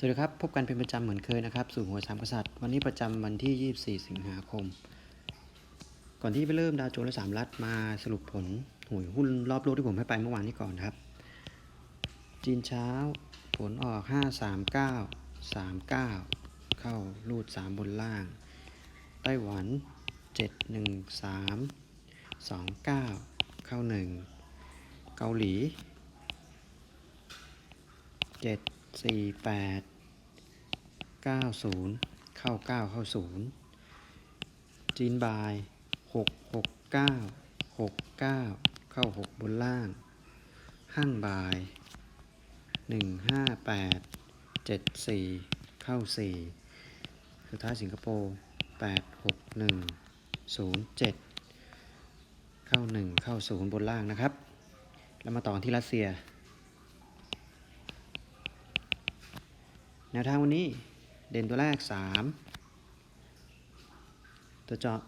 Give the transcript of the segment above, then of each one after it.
สวัสดีครับ พบกันเป็นประจำเหมือนเคยนะครับ สู่หัวสามกษัตริย์ วันนี้ประจำวันที่ 24 สิงหาคม ก่อนที่ไปเริ่มดาวโจนส์และสามรัฐมาสรุปผลหวยหุ้นรอบโลกที่ผมให้ไปเมื่อวานนี้ก่อนครับ จีนเช้าผลออก 539 39 เข้ารูด 3 บนล่าง ไต้หวัน 713 29 เข้า 1 เกาหลีเจ็ด สี่แปดเก้าศูนย์เข้าเก้าเข้าศูนย์จีนบายหกหกเก้าหกเก้าเข้าหกบนล่าง ห้างบายหนึ่งห้าแปดเจ็ดสี่เข้าสี่สุดท้ายสิงคโปร์แปดหกหนึ่งศูนย์เจ็ดเข้าหนึ่งเข้าศูนย์บนล่างนะครับ แล้วมาต่อที่รัสเซีย แนวทางวันนี้เด่นตัวแรก 3 ตัวเจาะ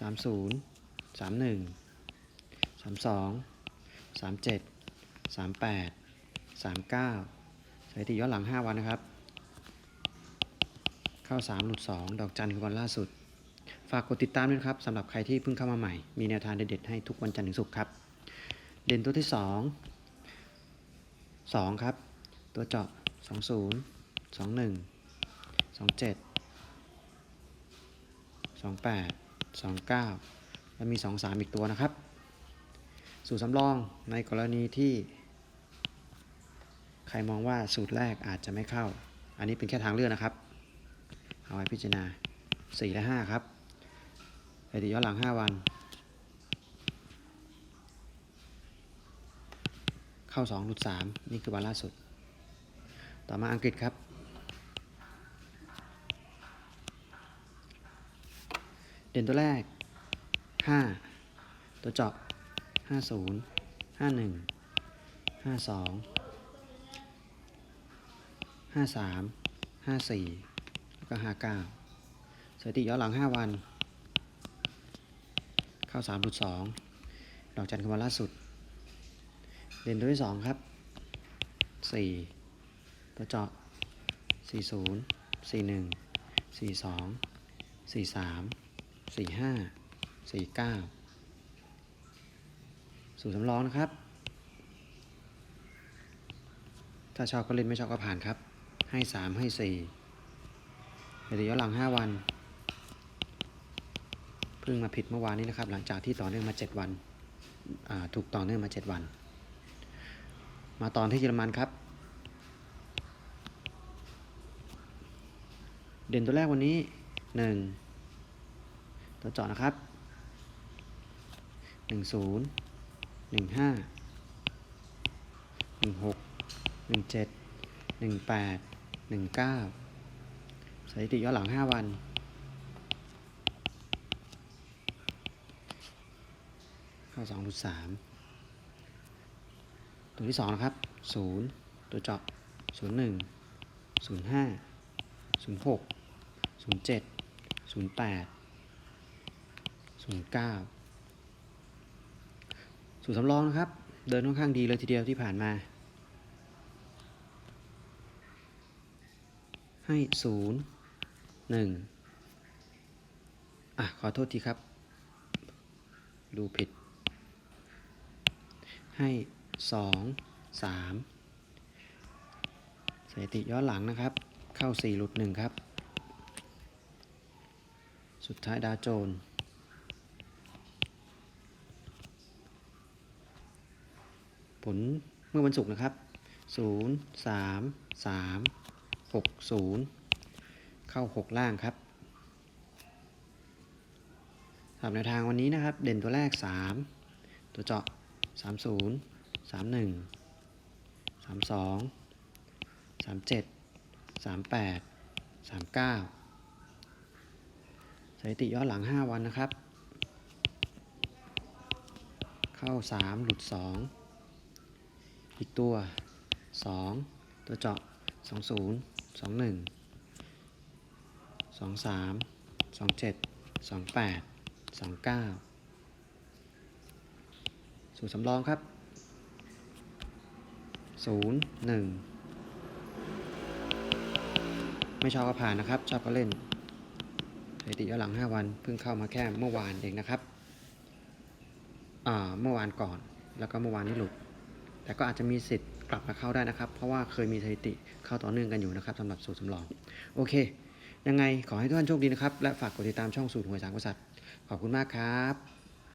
30 31 32 37 38 39 สถิติย้อนหลัง 5 วันนะครับ เข้า 3 หลุด 2 ดอกจันคือวันล่าสุด ฝากกดติดตามด้วยครับสำหรับใครที่เพิ่งเข้ามาใหม่ มีแนวทางเด็ดๆให้ทุกวันจันทร์ถึงศุกร์ครับ เด่นตัวที่ 2 2 ครับ ตัวเจาะ 20 21 27 28 29แปดสองเก้าแล้วมี23อีกตัวนะครับ สูตรสำรองในกรณีที่ ใครมองว่าสูตรแรกอาจจะไม่เข้า อันนี้เป็นแค่ทางเลือกนะครับ เอาไว้พิจารณา4และ5ครับสถิติย้อนหลัง5วัน เข้า2หลุด3นี่คือวันล่าสุด ต่อมาอังกฤษครับ เด่นตัวแรก 5 ตัวเจาะ50 51 52 53 54 แล้วก็ 59สถิติย้อนหลัง 5 วัน เข้า3หลุด2ดอกจันทร์คือวันล่าสุด เด่นตัวที่ 2 ครับ 4 ตัวเจาะ 40 41 42 43 45 49 สูตรสำรองนะครับ ถ้าชอบก็เล่นไม่ชอบก็ผ่านครับ ให้ 3 ให้4เดี๋ยวย้อนหลัง 5 วัน เพิ่งมาผิดเมื่อวานนี้นะครับ หลังจากที่ต่อเนื่องมา 7 วัน ถูกต่อเนื่องมา 7 วัน มาตอนที่เยอรมันครับ เด่นตัวแรกวันนี้หนึ่งตัวเจาะนะครับหนึ่งศูนย์หนึ่งห้าหนึ่งหกหนึ่งเจ็ดหนึ่งแปดหนึ่งเก้าสถิติย้อนหลังห้าวัน เข้าสองหลุดสามตัวที่สองนะครับศูนย์ตัวเจาะศูนย์หนึ่งศูนย์ห้า ศูนย์หกศูนย์เจ็ดศูนย์แปดศูนย์เก้าสูตรสำรองนะครับ เดินค่อนข้างดีเลยทีเดียวที่ผ่านมา ให้ศูนย์หนึ่งอะ ขอโทษทีครับ ดูผิด ให้สองสามสถิติย้อนหลังนะครับ เข้าสี่หลุดหนึ่งครับ สุดท้ายดาวโจนผลเมื่อวันศุกร์นะครับ 0 3 3 6 0 เข้า 6 ล่างครับสำหรับแนวทางวันนี้นะครับ เด่นตัวแรก 3 ตัวเจาะ 30 31 32 37 38 39สถิติย้อนหลัง 5 วันนะครับ เข้า 3 หลุด 2 อีกตัว 2 ตัวเจาะ 20 21 23 27 28 29 สูตรสำรองครับ 0 1 ไม่ชอบก็ผ่านนะครับ ชอบก็เล่นสถิติย้อนหลัง 5 วันเพิ่งเข้ามาแค่เมื่อวานเองนะครับเมื่อวานก่อนแล้วก็เมื่อวานนี้หลุด แต่ก็อาจจะมีสิทธิ์กลับมาเข้าได้นะครับ เพราะว่าเคยมีสถิติเข้าต่อเนื่องกันอยู่นะครับสำหรับสูตรสำรอง โอเค ยังไงขอให้ทุกท่านโชคดีนะครับ และฝากกดติดตามช่องสูตรหวยสามกษัตริย์ขอบคุณมากครับ